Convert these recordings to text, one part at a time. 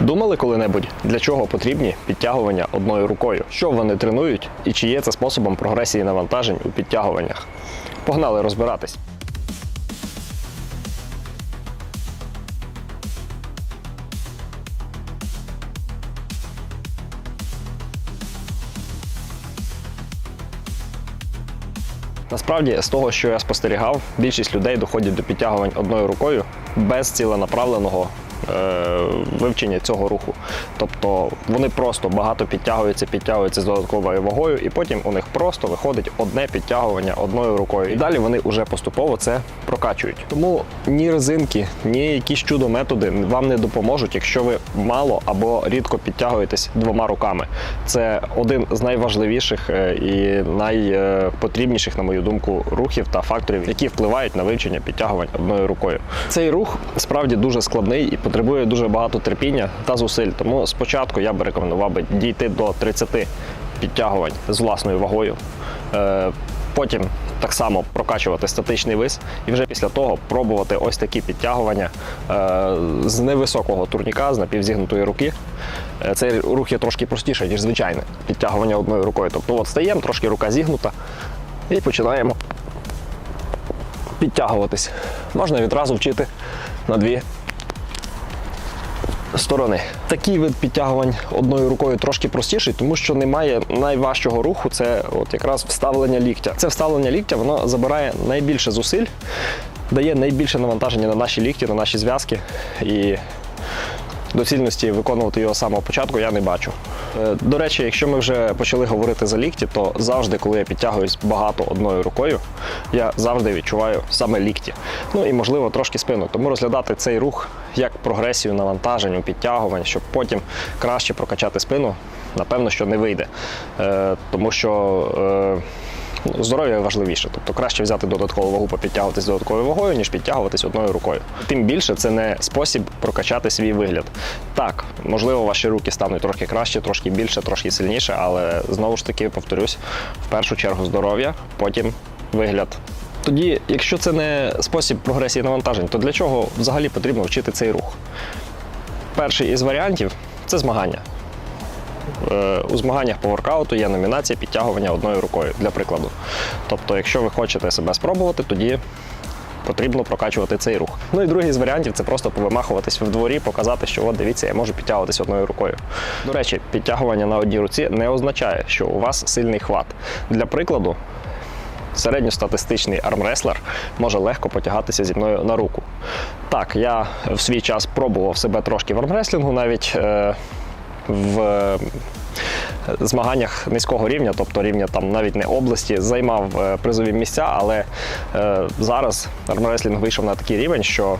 Думали коли-небудь, для чого потрібні підтягування одною рукою? Що вони тренують і чи є це способом прогресії навантажень у підтягуваннях? Погнали розбиратись. Насправді, з того, що я спостерігав, більшість людей доходять до підтягувань одною рукою без ціленаправленого вивчення цього руху. Тобто вони просто багато підтягуються, підтягуються з додатковою вагою, і потім у них просто виходить одне підтягування одною рукою. І далі вони вже поступово це прокачують. Тому ні резинки, ні якісь чудо методи вам не допоможуть, якщо ви мало або рідко підтягуєтесь двома руками. Це один з найважливіших е, і найпотрібніших, на мою думку, рухів та факторів, які впливають на вивчення підтягувань одною рукою. Цей рух справді дуже складний і потребує дуже багато терпіння та зусиль. Тому спочатку я би рекомендував би дійти до 30 підтягувань з власною вагою. Е, Потім так само прокачувати статичний вис, і вже після того пробувати ось такі підтягування е, з невисокого турніка, з напівзігнутої руки. Е, Цей рух є трошки простіший, ніж звичайне підтягування одною рукою. Тобто от стаємо, трошки рука зігнута, і починаємо підтягуватись. Можна відразу вчити на дві сторони. Такий вид підтягувань одною рукою трошки простіший, тому що немає найважчого руху. Це от якраз вставлення ліктя. Це вставлення ліктя воно забирає найбільше зусиль, дає найбільше навантаження на наші лікті, на наші зв'язки. І доцільності виконувати його з самого початку я не бачу. Е, До речі, якщо ми вже почали говорити за лікті, то завжди, коли я підтягуюсь багато одною рукою, я завжди відчуваю саме лікті. Ну і можливо трошки спину. Тому розглядати цей рух як прогресію навантажень, підтягувань, щоб потім краще прокачати спину, напевно, що не вийде. Е, Тому що. Здоров'я важливіше, тобто краще взяти додаткову вагу, попідтягуватись додатковою вагою, ніж підтягуватись одною рукою. Тим більше це не спосіб прокачати свій вигляд. Так, можливо, ваші руки стануть трохи краще, трошки більше, трошки сильніше, але знову ж таки повторюсь, в першу чергу здоров'я, потім вигляд. Тоді, якщо це не спосіб прогресії навантажень, то для чого взагалі потрібно вчити цей рух? Перший із варіантів це змагання. Е, У змаганнях по воркауту є номінація підтягування одною рукою, для прикладу. Тобто, якщо ви хочете себе спробувати, тоді потрібно прокачувати цей рух. Ну і другий з варіантів це просто повимахуватись в дворі, показати, що от дивіться, я можу підтягуватись одною рукою. До речі, підтягування на одній руці не означає, що у вас сильний хват. Для прикладу, середньостатистичний армреслер може легко потягатися зі мною на руку. Так, я в свій час пробував себе трошки в армреслінгу, навіть е, в е, змаганнях низького рівня, тобто рівня там навіть не області, займав е, призові місця, але е, зараз армреслінг вийшов на такий рівень, що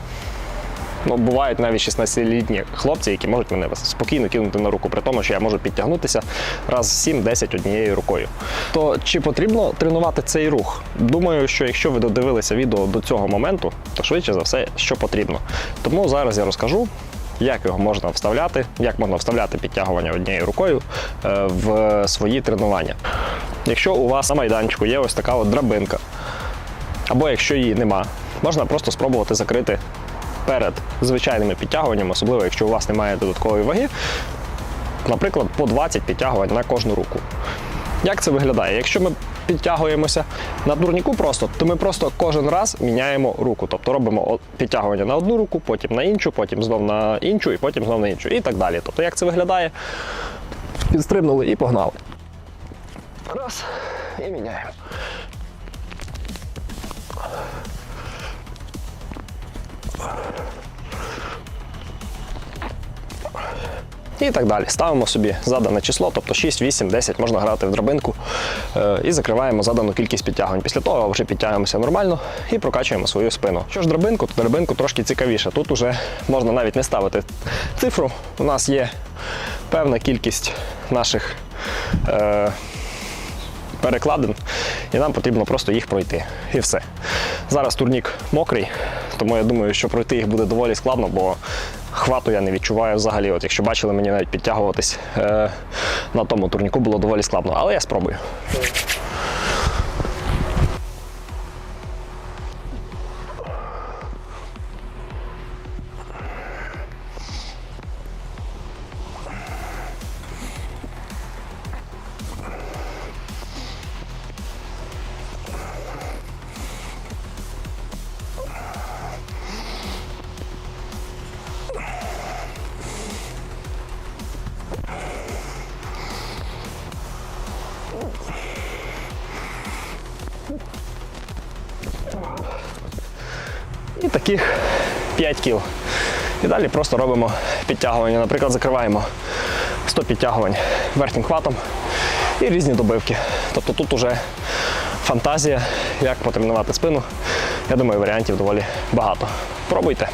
Ну, бувають навіть 16-літні хлопці, які можуть мене спокійно кинути на руку, при тому, що я можу підтягнутися раз 7-10 однією рукою. То чи потрібно тренувати цей рух? Думаю, що якщо ви додивилися відео до цього моменту, то швидше за все, що потрібно. Тому зараз я розкажу. Як його можна вставляти, як можна вставляти підтягування однією рукою е, в свої тренування. Якщо у вас на майданчику є ось така от драбинка, або якщо її нема, можна просто спробувати закрити перед звичайними підтягуваннями, особливо якщо у вас немає додаткової ваги, наприклад, по 20 підтягувань на кожну руку. Як це виглядає? Якщо ми підтягуємося на турніку просто, то ми просто кожен раз міняємо руку. Тобто робимо підтягування на одну руку, потім на іншу, потім знов на іншу і потім знов на іншу. І так далі. Тобто, як це виглядає? Підстрибнули і погнали. Раз, і міняємо. І так далі. Ставимо собі задане число, тобто 6, 8, 10 можна грати в драбинку е, і закриваємо задану кількість підтягувань. Після того вже підтягуємося нормально і прокачуємо свою спину. Що ж драбинку, то драбинку трошки цікавіше. Тут вже можна навіть не ставити цифру. У нас є певна кількість наших. Е, перекладин, і нам потрібно просто їх пройти. І все. Зараз турнік мокрий, тому я думаю, що пройти їх буде доволі складно, бо хвату я не відчуваю взагалі. От якщо бачили мені навіть підтягуватись е, на тому турніку було доволі складно, але я спробую. Таких 5 кіл. І далі просто робимо підтягування. Наприклад, закриваємо 100 підтягувань верхнім хватом і різні добивки. Тобто тут уже фантазія, як потренувати спину. Я думаю, варіантів доволі багато. Пробуйте.